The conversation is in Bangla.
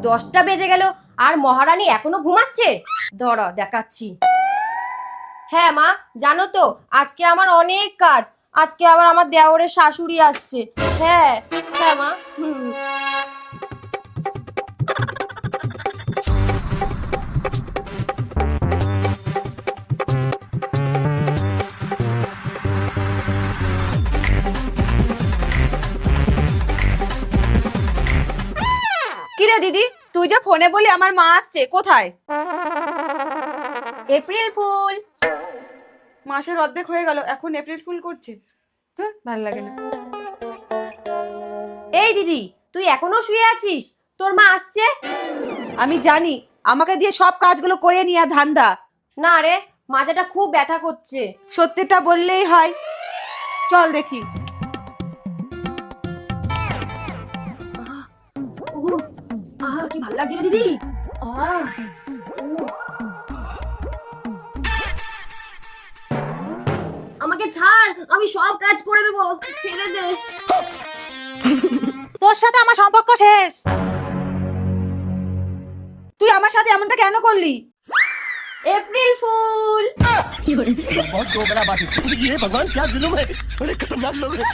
দশটা বেজে গেল আর মহারানী এখনও ঘুমাচ্ছে? ধর, দেখাচ্ছি। হ্যাঁ মা, জানো তো, আজকে আমার অনেক কাজ। আজকে আবার আমার দেওরের শাশুড়ি আসছে। হ্যাঁ হ্যাঁ মা, হুম। কিরে দিদি তুই যে ফোনে বলি আমার মা আসছে কোথায়? April fool. মাসের অর্ধেক হয়ে গেল এখন এপ্রিল ফুল করছে। তোর ভালো লাগে না। এই দিদি তুই এখনও শুয়ে আছিস? তোর মা আসছে? আমি জানি আমাকে দিয়ে সব কাজগুলো করে নিয়ে ধান্দা। না রে মাজাটা খুব ব্যথা করছে। সত্যিটা বললেই হয়। চল দেখি। কি ভালো লাগছে রে দিদি আহ আমাকে ছাড় আমি সব কাজ করে দেবো ছেড়ে দে তোর সাথে আমার সম্পর্ক শেষ তুই আমার সাথে এমনটা কেন করলি এপ্রিল ফুল बहुत दो बड़ा बात है ये भगवान क्या जुलूम है बड़े खतरनाक लोग हैं